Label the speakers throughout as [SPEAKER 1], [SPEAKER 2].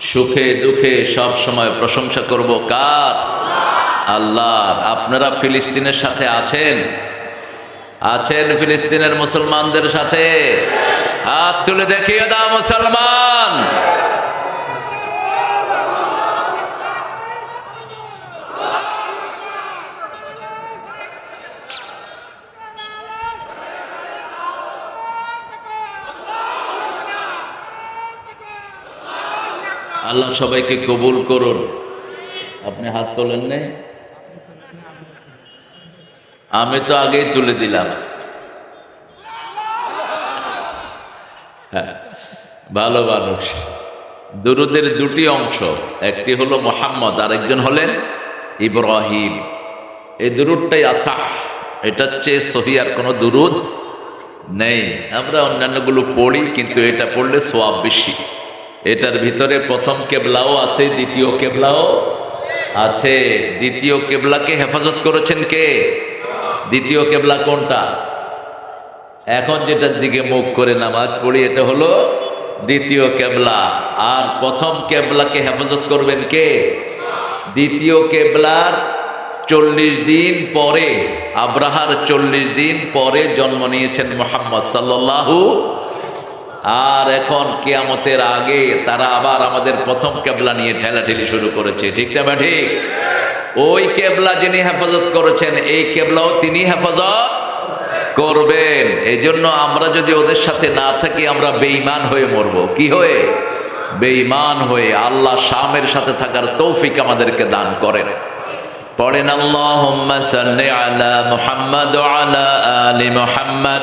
[SPEAKER 1] সুখে দুঃখে সব সময় প্রশংসা করব কার? আল্লাহর। আপনারা ফিলিস্তিনের সাথে আছেন? আছেন ফিলিস্তিনের মুসলমানদের সাথে? হাত তুলে দেখিয়ে দাও মুসলমান! আল্লাহ সবাইকে কবুল করুন। আপনি হাত তোলেন নেই? আমি তো আগেই তুলে দিলাম। হ্যাঁ, ভালো মানুষ। দুরুদের দুটি অংশ একটি হলো মোহাম্মদ আর একজন হলেন ইব্রাহিম। এই দুরুদটাই আসাহ। এটা চেয়ে সহি আর কোনো দুরুদ নেই। আমরা অন্যান্যগুলো পড়ি কিন্তু এটা পড়লে সোয়াব বেশি। এটার ভিতরে প্রথম কেবলাও আছে, দ্বিতীয় কেবলাও আছে। দ্বিতীয় কেবলাকে হেফাজত করেছেন কে? দ্বিতীয় কেবলা কোনটা? এখন যেটার দিকে মুখ করে নামাজ পড়ি, এটা হলো দ্বিতীয় কেবলা। আর প্রথম কেবলাকে হেফাজত করবেন কে? দ্বিতীয় কেবলার চল্লিশ দিন পরে, আব্রাহার চল্লিশ দিন পরে জন্ম নিয়েছেন মোহাম্মদ সাল্লাল্লাহু আর এখন কেয়ামতের আগে তারা আবার আমাদের প্রথম কেবলা নিয়ে ঠেলাঠেলি শুরু করেছে। ঠিক না ঠিক? ওই কেবলা যিনি হেফাজত করেছেন, এই কেবলাও তিনি হেফাজত করবেন। এই জন্য আমরা যদি ওদের সাথে না থাকি, আমরা বেঈমান হয়ে মরব। কি হয়ে? বেঈমান হয়ে আল্লাহ শামের সাথে থাকার তৌফিক আমাদেরকে দান করেন। পড়েন আল্লাহ আলা মুহাম্মাদ আলা আলি মুহাম্মাদ।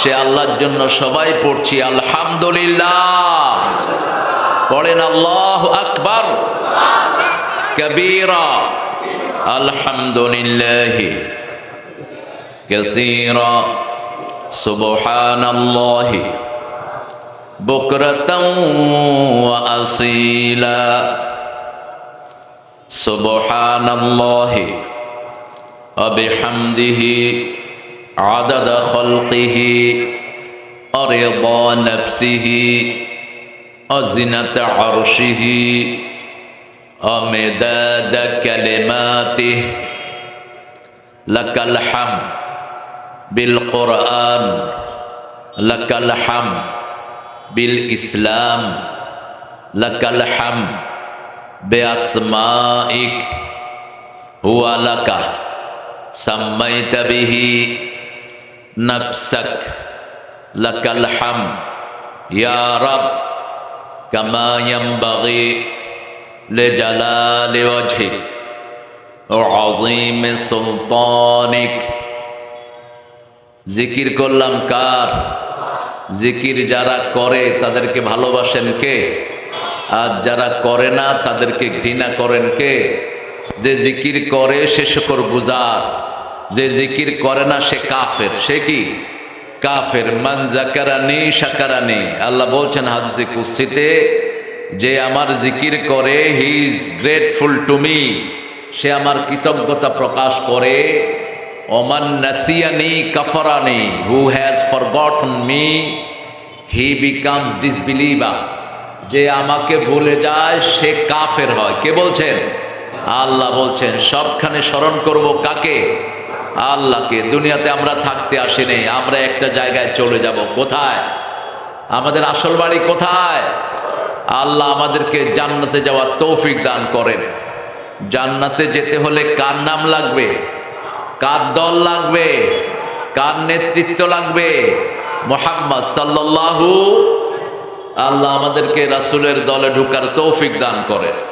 [SPEAKER 1] সে আল্লাহর জন্য সবাই পড়ছি আলহামদুলিল্লাহ পড়েন আল্লাহ আকবার কবীরা আলহামদুলিল্লাহ كثيرا سبحان الله بكرة وأصيلا سبحان الله وبحمده عدد خلقه ورضا نفسه وزنة عرشه ومداد كلماته. لك الحمد بالقرآن لك الحمد بالإسلام لك الحمد بأسمائك. هو لك سميت به نفسك لك الحمد يا رب كما ينبغي لجلال وجهك وعظيم سلطانك জিকির করলাম কার জিকির যারা করে তাদেরকে ভালোবাসেন কে আর যারা করে না তাদেরকে ঘৃণা করেন কে যে জিকির করে সে শুকর গুজার যে জিকির করে না, সে কাফের। সে কি? কাফের। মান জাকারানি সাকারানি আল্লাহ বলছেন হাদিসে কুস্তিতে যে আমার জিকির করে he is grateful to me সে আমার কৃতজ্ঞতা প্রকাশ করে, ওমান নাসিয়ানি কাফরানি who has forgotten me he becomes disbeliever যে আমাকে ভুলে যায়, সে কাফের হয়। কে বলছেন? আল্লাহ বলছেন, সবখানে স্মরণ করব কাকে? আল্লাহকে, দুনিয়াতে আমরা থাকতে আসিনি আমরা একটা জায়গায় চলে যাব, কোথায়? আমাদের আসল বাড়ি কোথায়? আল্লাহ আমাদেরকে জান্নাতে যাওয়ার তৌফিক দান করেন। জান্নাতে যেতে হলে কার নাম লাগবে? কার দল লাগবে? কার নেতৃত্ব লাগবে? মোহাম্মদ সাল্লাল্লাহু আল্লাহ আমাদেরকে রাসুলের দলে ঢুকার তৌফিক দান করেন।